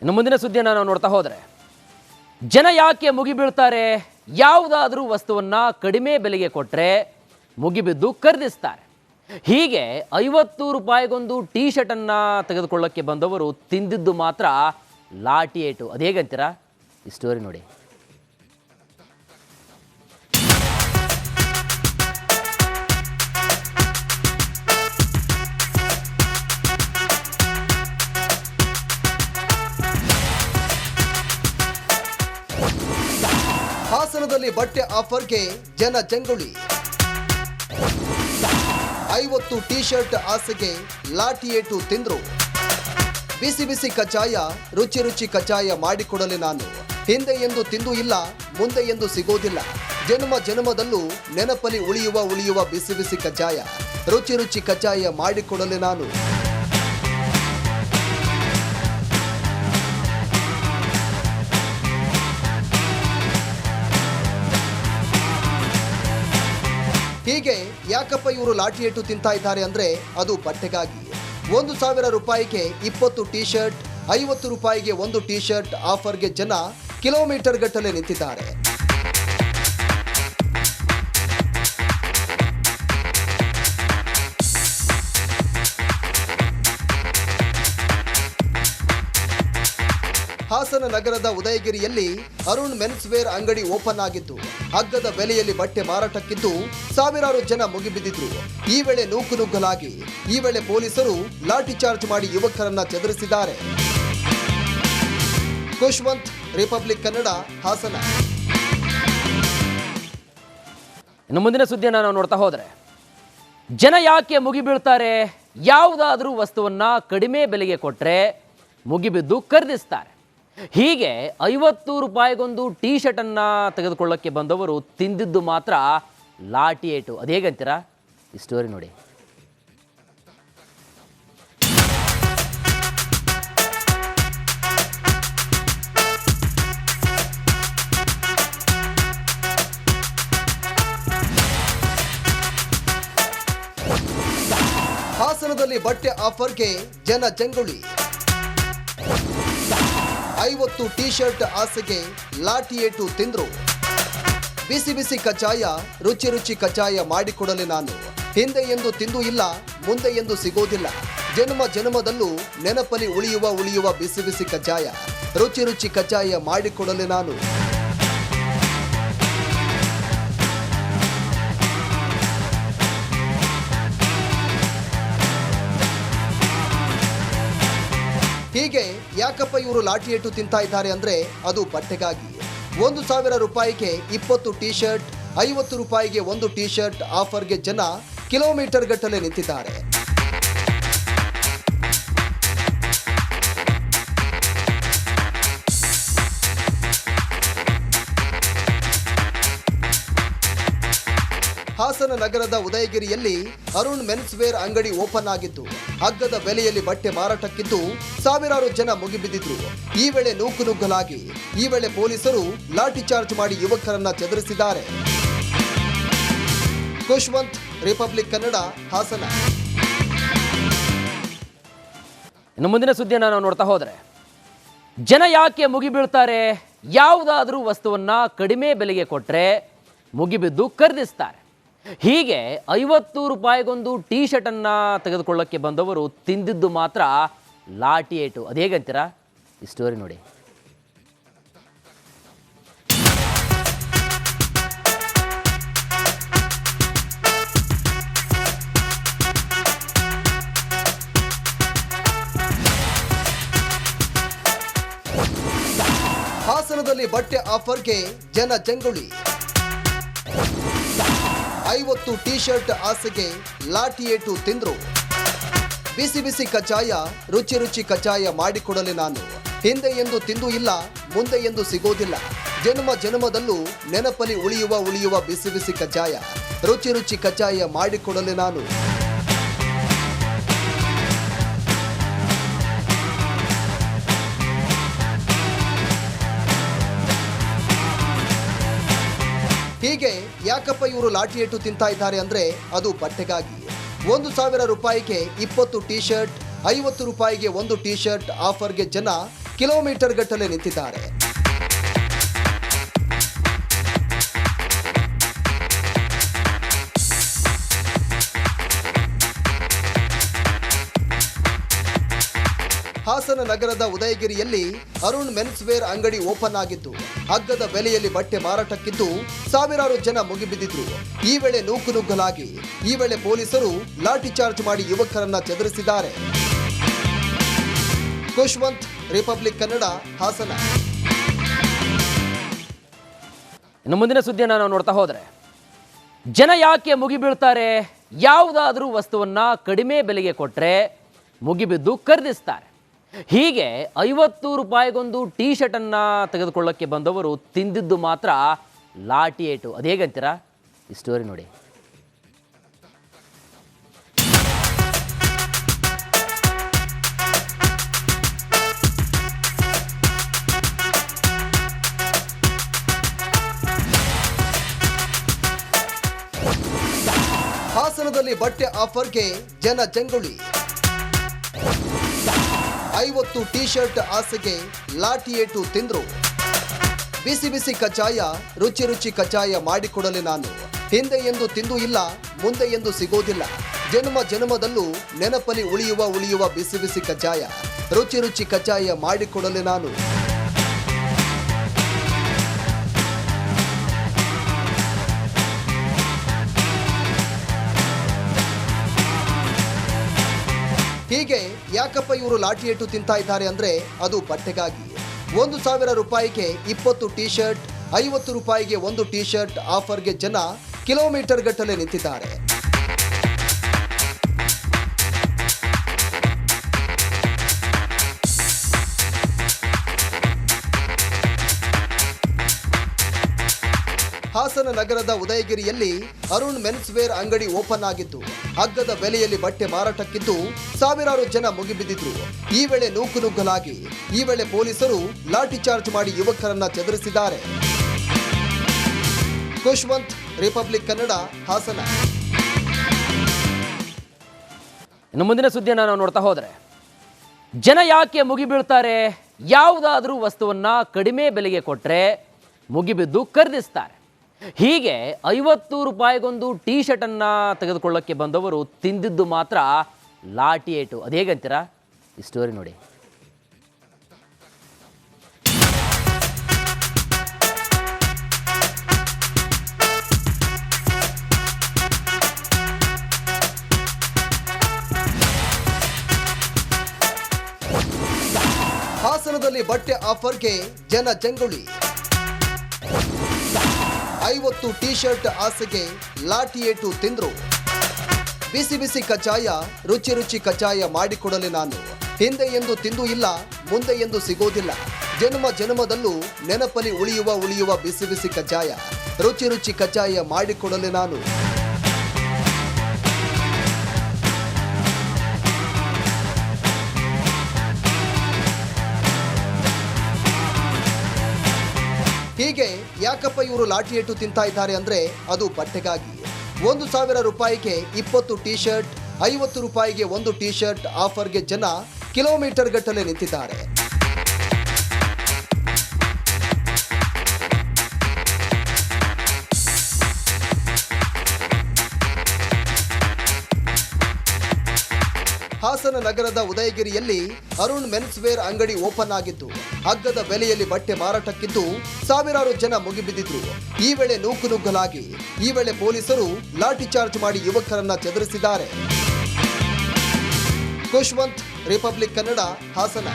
ಇನ್ನು ಮುಂದಿನ ಸುದ್ದಿಯನ್ನು ನಾವು ನೋಡ್ತಾ ಹೋದರೆ, ಜನ ಯಾಕೆ ಮುಗಿಬೀಳ್ತಾರೆ ಯಾವುದಾದ್ರೂ ವಸ್ತುವನ್ನು ಕಡಿಮೆ ಬೆಲೆಗೆ ಕೊಟ್ಟರೆ ಮುಗಿಬಿದ್ದು ಖರೀದಿಸ್ತಾರೆ. ಹೀಗೆ ಐವತ್ತು ರೂಪಾಯಿಗೊಂದು ಟೀ ಶರ್ಟನ್ನು ತೆಗೆದುಕೊಳ್ಳೋಕ್ಕೆ ಬಂದವರು ತಿಂದಿದ್ದು ಮಾತ್ರ ಲಾಟಿ ಏಟು ಅದೇಗಂತೀರಾ ಈ ಸ್ಟೋರಿ ನೋಡಿ. ಹಾಸನದಲ್ಲಿ ಬಟ್ಟೆ ಆಫರ್ಗೆ ಜನ ಜಂಗುಳಿ. ಐವತ್ತು ಟಿ ಶರ್ಟ್ ಆಸೆಗೆ ಲಾಠಿ ಏಟು ತಿಂದ್ರು. ಬಿಸಿ ಬಿಸಿ ಕಚಾಯ ರುಚಿ ರುಚಿ ಕಚಾಯ ಮಾಡಿಕೊಡಲಿ ನಾನು. ಹಿಂದೆ ಎಂದು ತಿಂದು ಇಲ್ಲ, ಮುಂದೆ ಎಂದು ಸಿಗೋದಿಲ್ಲ. ಜನ್ಮ ಜನ್ಮದಲ್ಲೂ ನೆನಪಲ್ಲಿ ಉಳಿಯುವ ಉಳಿಯುವ ಬಿಸಿ ಬಿಸಿ ಕಚಾಯ ರುಚಿ ರುಚಿ ಕಚಾಯ ಮಾಡಿಕೊಡಲಿ ನಾನು. ಹೀಗೆ ಯಾಕಪ್ಪ ಇವರು ಲಾಠಿ ಏಟು ತಿಂತಾ ಇದ್ದಾರೆ ಅಂದ್ರೆ ಅದು ಬಟ್ಟೆಗಾಗಿ? ಒಂದು ಸಾವಿರ ರೂಪಾಯಿಗೆ ಇಪ್ಪತ್ತು ಟಿ ಶರ್ಟ್ ಐವತ್ತು ರೂಪಾಯಿಗೆ ಒಂದು ಟಿ ಶರ್ಟ್ ಆಫರ್ಗೆ ಜನ ಕಿಲೋಮೀಟರ್ ಗಟ್ಟಲೆ ನಿಂತಿದ್ದಾರೆ. ಹಾಸನ ನಗರದ ಉದಯಗಿರಿಯಲ್ಲಿ ಅರುಣ್ ಮೆನ್ಸ್ ವೇರ್ ಅಂಗಡಿ ಓಪನ್ ಆಗಿತ್ತು. ಹಗ್ಗದ ಬೆಲೆಯಲ್ಲಿ ಬಟ್ಟೆ ಮಾರಾಟಕ್ಕಿದ್ದು ಸಾವಿರಾರು ಜನ ಮುಗಿಬಿದ್ದಿದ್ರು. ಈ ವೇಳೆ ನೂಕು ನುಗ್ಗಲಾಗಿ, ಈ ವೇಳೆ ಪೊಲೀಸರು ಲಾಠಿ ಚಾರ್ಜ್ ಮಾಡಿ ಯುವಕರನ್ನ ಚದುರಿಸಿದ್ದಾರೆ. ಖುಷ್ವಂತ್ ರಿಪಬ್ಲಿಕ್ ಕನ್ನಡ, ಹಾಸನ. ಇನ್ನು ಮುಂದಿನ ಸುದ್ದಿಯನ್ನು ನಾವು ನೋಡ್ತಾ ಹೋದರೆ, ಜನ ಯಾಕೆ ಮುಗಿಬೀಳ್ತಾರೆ? ಯಾವುದಾದ್ರೂ ವಸ್ತುವನ್ನ ಕಡಿಮೆ ಬೆಲೆಗೆ ಕೊಟ್ಟರೆ ಮುಗಿಬಿದ್ದು ಖರೀದಿಸ್ತಾರೆ. ಹೀಗೆ ಐವತ್ತು ರೂಪಾಯಿಗೊಂದು ಟೀ ಶರ್ಟನ್ನು ತೆಗೆದುಕೊಳ್ಳೋಕ್ಕೆ ಬಂದವರು ತಿಂದಿದ್ದು ಮಾತ್ರ ಲಾಟಿ ಏಟು. ಅದೇಗಂತೀರಾ ಈ ಸ್ಟೋರಿ ನೋಡಿ. ಹಾಸನದಲ್ಲಿ ಬಟ್ಟೆ ಆಫರ್ಗೆ ಜನ ಜಂಗುಳಿ. ಐವತ್ತು ಟಿ ಶರ್ಟ್ ಆಸೆಗೆ ಲಾಠಿಯೇಟು ತಿಂದ್ರು. ಬಿಸಿ ಬಿಸಿ ಕಚಾಯ, ರುಚಿ ರುಚಿ ಕಚಾಯ ಮಾಡಿಕೊಡಲಿ ನಾನು. ಹಿಂದೆ ಎಂದು ತಿಂದು ಇಲ್ಲ, ಮುಂದೆ ಎಂದು ಸಿಗೋದಿಲ್ಲ. ಜನ್ಮ ಜನ್ಮದಲ್ಲೂ ನೆನಪಲ್ಲಿ ಉಳಿಯುವ ಉಳಿಯುವ ಬಿಸಿ ಬಿಸಿ ಕಚಾಯ, ರುಚಿ ರುಚಿ ಕಚಾಯ ಮಾಡಿಕೊಡಲಿ ನಾನು. ಹೀಗೆ ಯಾಕಪ್ಪ ಇವರು ಲಾಠಿ ಏಟು ತಿಂತಾ ಇದ್ದಾರೆ ಅಂದ್ರೆ ಅದು ಬಟ್ಟೆಗಾಗಿ. ಒಂದು ಸಾವಿರ ರೂಪಾಯಿಗೆ ಇಪ್ಪತ್ತು ಟಿ ಶರ್ಟ್ ಐವತ್ತು ರೂಪಾಯಿಗೆ ಒಂದು ಟಿ ಶರ್ಟ್ ಆಫರ್ಗೆ ಜನ ಕಿಲೋಮೀಟರ್ ಗಟ್ಟಲೆ ನಿಂತಿದ್ದಾರೆ. ಹಾಸನ ನಗರದ ಉದಯಗಿರಿಯಲ್ಲಿ ಅರುಣ್ ಮೆನ್ಸ್ ವೇರ್ ಅಂಗಡಿ ಓಪನ್ ಆಗಿತ್ತು. ಹಗ್ಗದ ಬೆಲೆಯಲ್ಲಿ ಬಟ್ಟೆ ಮಾರಾಟಕ್ಕಿದ್ದು ಸಾವಿರಾರು ಜನ ಮುಗಿಬಿದ್ದಿದ್ರು. ಈ ವೇಳೆ ನೂಕು ನುಗ್ಗಲಾಗಿ, ಈ ವೇಳೆ ಪೊಲೀಸರು ಲಾಠಿ ಚಾರ್ಜ್ ಮಾಡಿ ಯುವಕರನ್ನ ಚದುರಿಸಿದ್ದಾರೆ. ಖುಷ್ವಂತ್ ರಿಪಬ್ಲಿಕ್ ಕನ್ನಡ, ಹಾಸನ. ಇನ್ನು ಮುಂದಿನ ಸುದ್ದಿಯನ್ನು ನಾವು ನೋಡ್ತಾ ಹೋದರೆ, ಜನ ಯಾಕೆ ಮುಗಿಬೀಳ್ತಾರೆ? ಯಾವುದಾದ್ರೂ ವಸ್ತುವನ್ನ ಕಡಿಮೆ ಬೆಲೆಗೆ ಕೊಟ್ಟರೆ ಮುಗಿಬಿದ್ದು ಖರೀದಿಸ್ತಾರೆ. ಹೀಗೆ ಐವತ್ತು ರೂಪಾಯಿಗೊಂದು ಟೀ ಶರ್ಟನ್ನು ತೆಗೆದುಕೊಳ್ಳೋಕ್ಕೆ ಬಂದವರು ತಿಂದಿದ್ದು ಮಾತ್ರ ಲಾಟಿ ಏಟು. ಅದೇಗಂತೀರಾ ಈ ಸ್ಟೋರಿ ನೋಡಿ. ಹಾಸನದಲ್ಲಿ ಬಟ್ಟೆ ಆಫರ್ಗೆ ಜನ ಜಂಗುಳಿ ಐವತ್ತು ಟೀ ಶರ್ಟ್ ಆಸೆಗೆ ಲಾಠಿಯೇಟು ತಿಂದ್ರು. ಬಿಸಿ ಬಿಸಿ ಕಚಾಯ, ರುಚಿ ರುಚಿ ಕಚಾಯ ಮಾಡಿಕೊಡಲಿ ನಾನು. ಹಿಂದೆ ಎಂದು ತಿಂದು ಇಲ್ಲ, ಮುಂದೆ ಎಂದು ಸಿಗೋದಿಲ್ಲ. ಜನ್ಮ ಜನ್ಮದಲ್ಲೂ ನೆನಪಲ್ಲಿ ಉಳಿಯುವ ಉಳಿಯುವ ಬಿಸಿ ಬಿಸಿ ಕಚಾಯ, ರುಚಿ ರುಚಿ ಕಚಾಯ ಮಾಡಿಕೊಡಲಿ ನಾನು. ಹೀಗೆ ಯಾಕಪ್ಪ ಇವರು ಲಾಟಿ ಏಟು ತಿಂತಾ ಇದ್ದಾರೆ ಅಂದ್ರೆ ಅದು ಬಟ್ಟೆಗಾಗಿ? ಒಂದು ಸಾವಿರ ರೂಪಾಯಿಗೆ ಇಪ್ಪತ್ತು ಟಿ ಶರ್ಟ್ ಐವತ್ತು ರೂಪಾಯಿಗೆ ಒಂದು ಟಿ ಶರ್ಟ್ ಆಫರ್ಗೆ ಜನ ಕಿಲೋಮೀಟರ್ ಗಟ್ಟಲೆ ನಿಂತಿದ್ದಾರೆ. ಹಾಸನ ನಗರದ ಉದಯಗಿರಿಯಲ್ಲಿ ಅರುಣ್ ಮೆನ್ಸ್ ವೇರ್ ಅಂಗಡಿ ಓಪನ್ ಆಗಿತ್ತು. ಹಗ್ಗದ ಬೆಲೆಯಲ್ಲಿ ಬಟ್ಟೆ ಮಾರಾಟಕ್ಕಿದ್ದು ಸಾವಿರಾರು ಜನ ಮುಗಿಬಿದ್ದಿದ್ರು. ಈ ವೇಳೆ ನೂಕು ನುಗ್ಗಲಾಗಿ. ಈ ವೇಳೆ ಪೊಲೀಸರು ಲಾಠಿ ಚಾರ್ಜ್ ಮಾಡಿ ಯುವಕರನ್ನ ಚದುರಿಸಿದ್ದಾರೆ. ಖುಷ್ವಂತ್ ರಿಪಬ್ಲಿಕ್ ಕನ್ನಡ, ಹಾಸನ. ಇನ್ನು ಮುಂದಿನ ಸುದ್ದಿಯನ್ನು ನಾವು ನೋಡ್ತಾ ಹೋದರೆ, ಜನ ಯಾಕೆ ಮುಗಿಬೀಳ್ತಾರೆ? ಯಾವುದಾದ್ರೂ ವಸ್ತುವನ್ನ ಕಡಿಮೆ ಬೆಲೆಗೆ ಕೊಟ್ಟರೆ ಮುಗಿಬಿದ್ದು ಖರೀದಿಸ್ತಾರೆ. ಹೀಗೆ ಐವತ್ತು ರೂಪಾಯಿಗೊಂದು ಟೀ ಶರ್ಟನ್ನು ತೆಗೆದುಕೊಳ್ಳೋಕ್ಕೆ ಬಂದವರು ತಿಂದಿದ್ದು ಮಾತ್ರ ಲಾಟಿ ಏಟು. ಅದು ಹೇಗಂತೀರಾ ಈ ಸ್ಟೋರಿ ನೋಡಿ. ಹಾಸನದಲ್ಲಿ ಬಟ್ಟೆ ಆಫರ್ಗೆ ಜನ ಜಂಗುಳಿ. ಐವತ್ತು ಟೀ ಶರ್ಟ್ ಆಸೆಗೆ ಲಾಠಿ ಏಟು ತಿಂದ್ರು. ಬಿಸಿ ಬಿಸಿ ಕಚಾಯ, ರುಚಿ ರುಚಿ ಕಚಾಯ ಮಾಡಿಕೊಡಲಿ ನಾನು. ಹಿಂದೆ ಎಂದು ತಿಂದು ಇಲ್ಲ, ಮುಂದೆ ಎಂದು ಸಿಗೋದಿಲ್ಲ. ಜನ್ಮ ಜನ್ಮದಲ್ಲೂ ನೆನಪಲ್ಲಿ ಉಳಿಯುವ ಉಳಿಯುವ ಬಿಸಿ ಬಿಸಿ ಕಚಾಯ, ರುಚಿ ರುಚಿ ಕಚಾಯ ಮಾಡಿಕೊಡಲಿ ನಾನು. ಹೀಗೆ ಯಾಕಪ್ಪ ಇವರು ಲಾಠಿ ಏಟು ತಿಂತಾ ಇದ್ದಾರೆ ಅಂದ್ರೆ ಅದು ಬಟ್ಟೆಗಾಗಿ. ಒಂದು ಸಾವಿರ ರೂಪಾಯಿಗೆ ಇಪ್ಪತ್ತು ಟಿ ಶರ್ಟ್ ಐವತ್ತು ರೂಪಾಯಿಗೆ ಒಂದು ಟಿ ಶರ್ಟ್ ಆಫರ್ಗೆ ಜನ ಕಿಲೋಮೀಟರ್ ಗಟ್ಟಲೆ ನಿಂತಿದ್ದಾರೆ. ಹಾಸನ ನಗರದ ಉದಯಗಿರಿಯಲ್ಲಿ ಅರುಣ್ ಮೆನ್ಸ್ ವೇರ್ ಅಂಗಡಿ ಓಪನ್ ಆಗಿದ್ದು ಹಗ್ಗದ ಬೆಲೆಯಲ್ಲಿ ಬಟ್ಟೆ ಮಾರಾಟಕ್ಕಿದ್ದು ಸಾವಿರಾರು ಜನ ಮುಗಿಬಿದ್ದಿದ್ರು. ಈ ವೇಳೆ ನೂಕು ನುಗ್ಗಲಾಗಿ, ಈ ವೇಳೆ ಪೊಲೀಸರು ಲಾಠಿ ಚಾರ್ಜ್ ಮಾಡಿ ಯುವಕರನ್ನ ಚದುರಿಸಿದ್ದಾರೆ. ಖುಷ್ವಂತ್ ರಿಪಬ್ಲಿಕ್ ಕನ್ನಡ, ಹಾಸನ. ಇನ್ನು ಮುಂದಿನ ಸುದ್ದಿಯನ್ನು ನಾವು ನೋಡ್ತಾ ಹೋದರೆ, ಜನ ಯಾಕೆ ಮುಗಿಬೀಳ್ತಾರೆ? ಯಾವುದಾದ್ರೂ ವಸ್ತುವನ್ನ ಕಡಿಮೆ ಬೆಲೆಗೆ ಕೊಟ್ಟರೆ ಮುಗಿಬಿದ್ದು ಖರೀದಿಸ್ತಾರೆ. ಹೀಗೆ ಐವತ್ತು ರೂಪಾಯಿಗೊಂದು ಟೀ ಶರ್ಟನ್ನು ತೆಗೆದುಕೊಳ್ಳೋಕ್ಕೆ ಬಂದವರು ತಿಂದಿದ್ದು ಮಾತ್ರ ಲಾಟಿ ಏಟು. ಅದು ಹೇಗಂತೀರಾ ಈ ಸ್ಟೋರಿ ನೋಡಿ. ಹಾಸನದಲ್ಲಿ ಬಟ್ಟೆ ಆಫರ್ಗೆ ಜನ ಜಂಗುಳಿ. ಐವತ್ತು ಟಿ ಶರ್ಟ್ ಆಸೆಗೆ ಲಾಠಿ ಏಟು ತಿಂದ್ರು. ಬಿಸಿ ಬಿಸಿ ಕಚಾಯ, ರುಚಿ ರುಚಿ ಕಚಾಯ ಮಾಡಿಕೊಡಲಿ ನಾನು. ಹಿಂದೆ ಎಂದು ತಿಂದು ಇಲ್ಲ, ಮುಂದೆ ಎಂದು ಸಿಗೋದಿಲ್ಲ. ಜನ್ಮ ಜನ್ಮದಲ್ಲೂ ನೆನಪಲ್ಲಿ ಉಳಿಯುವ ಉಳಿಯುವ ಬಿಸಿ ಬಿಸಿ ಕಚಾಯ, ರುಚಿ ರುಚಿ ಕಚಾಯ ಮಾಡಿಕೊಡಲಿ ನಾನು. ಹೀಗೆ ಯಾಕಪ್ಪ ಇವರು ಲಾಠಿ ಏಟು ತಿಂತಾ ಇದ್ದಾರೆ ಅಂದ್ರೆ ಅದು ಬಟ್ಟೆಗಾಗಿ. ಒಂದು ಸಾವಿರ ರೂಪಾಯಿಗೆ ಇಪ್ಪತ್ತು ಟಿ ಶರ್ಟ್ ಐವತ್ತು ರೂಪಾಯಿಗೆ ಒಂದು ಟಿ ಶರ್ಟ್ ಆಫರ್ಗೆ ಜನ ಕಿಲೋಮೀಟರ್ ಗಟ್ಟಲೆ ನಿಂತಿದ್ದಾರೆ. ಹಾಸನ ನಗರದ ಉದಯಗಿರಿಯಲ್ಲಿ ಅರುಣ್ ಮೆನ್ಸ್ ವೇರ್ ಅಂಗಡಿ ಓಪನ್ ಆಗಿದ್ದು ಹಗ್ಗದ ಬೆಲೆಯಲ್ಲಿ ಬಟ್ಟೆ ಮಾರಾಟಕ್ಕಿದ್ದು ಸಾವಿರಾರು ಜನ ಮುಗಿಬಿದ್ದಿದ್ರು. ಈ ವೇಳೆ ನೂಕು ನುಗ್ಗಲಾಗಿ. ಈ ವೇಳೆ ಪೊಲೀಸರು ಲಾಠಿ ಚಾರ್ಜ್ ಮಾಡಿ ಯುವಕರನ್ನ ಚದುರಿಸಿದ್ದಾರೆ. ಖುಷ್ವಂತ್ ರಿಪಬ್ಲಿಕ್ ಕನ್ನಡ, ಹಾಸನ.